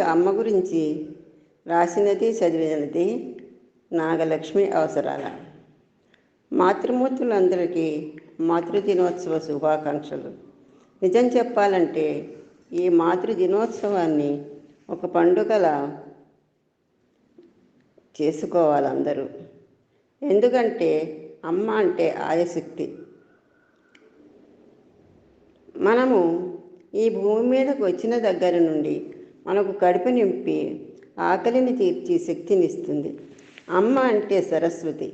అమ్మ గురించి రాసినది చదివినది నాగలక్ష్మి అవసరాల. మాతృమూర్తులందరికీ మాతృదినోత్సవ శుభాకాంక్షలు. నిజం చెప్పాలంటే ఈ మాతృ దినోత్సవాన్ని ఒక పండుగలా చేసుకోవాలి అందరూ ఎందుకంటే అమ్మ అంటే ఆయశక్తి. మనము ఈ భూమి మీదకు వచ్చిన దగ్గర నుండి మనకు కడుపు నింపి ఆకలిని తీర్చి శక్తినిస్తుంది. అమ్మ అంటే సరస్వతి.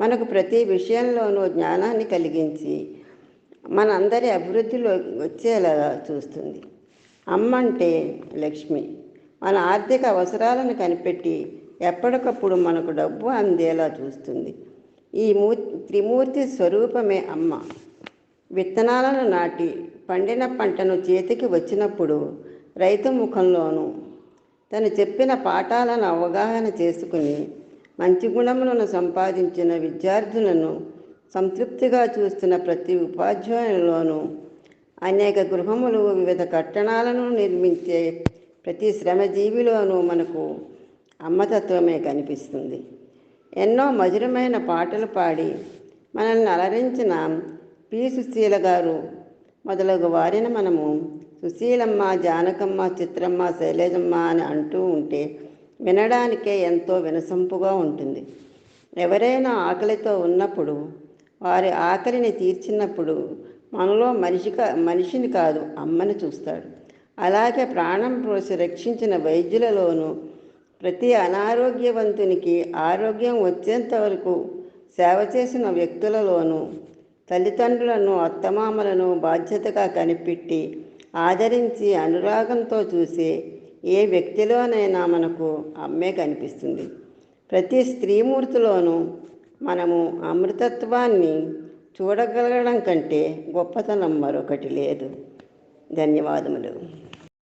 మనకు ప్రతి విషయంలోనూ జ్ఞానాన్ని కలిగించి మనందరి అభివృద్ధిలో వచ్చేలా చూస్తుంది. అమ్మ అంటే లక్ష్మి. మన ఆర్థిక అవసరాలను కనిపెట్టి ఎప్పటికప్పుడు మనకు డబ్బు అందేలా చూస్తుంది. ఈ మూ త్రిమూర్తి స్వరూపమే అమ్మ. విత్తనాలను నాటి పండిన పంటను చేతికి వచ్చినప్పుడు రైతు ముఖంలోనూ తను చెప్పిన పాఠాలను అవగాహన చేసుకుని మంచి గుణములను సంపాదించిన విద్యార్థులను సంతృప్తిగా చూస్తున్న ప్రతి ఉపాధ్యాయునిలోనూ అనేక గృహములు వివిధ కట్టణాలను నిర్మించే ప్రతి శ్రమజీవిలోనూ మనకు అమ్మతత్వమే కనిపిస్తుంది. ఎన్నో మధురమైన పాటలు పాడి మనల్ని అలరించిన పి సుశీల గారు మొదలగు వారిని మనము సుశీలమ్మ జానకమ్మ చిత్రమ్మ శైలేజమ్మ అని అంటూ ఉంటే వినడానికే ఎంతో వినసొంపుగా ఉంటుంది. ఎవరైనా ఆకలితో ఉన్నప్పుడు వారి ఆకలిని తీర్చినప్పుడు మనలో మనిషి మనిషిని కాదు అమ్మని చూస్తాడు. అలాగే ప్రాణం పోసి రక్షించిన వైద్యులలోనూ ప్రతి అనారోగ్యవంతునికి ఆరోగ్యం వచ్చేంత వరకు సేవ చేసిన వ్యక్తులలోనూ తల్లిదండ్రులను అత్తమామలను బాధ్యతగా కనిపెట్టి ఆదరించి అనురాగంతో చూసే ఏ వ్యక్తిలోనైనా మనకు అమ్మే కనిపిస్తుంది. ప్రతి స్త్రీమూర్తిలోనూ మనము అమృతత్వాన్ని చూడగలగడం కంటే గొప్పతనం మరొకటి లేదు. ధన్యవాదములు.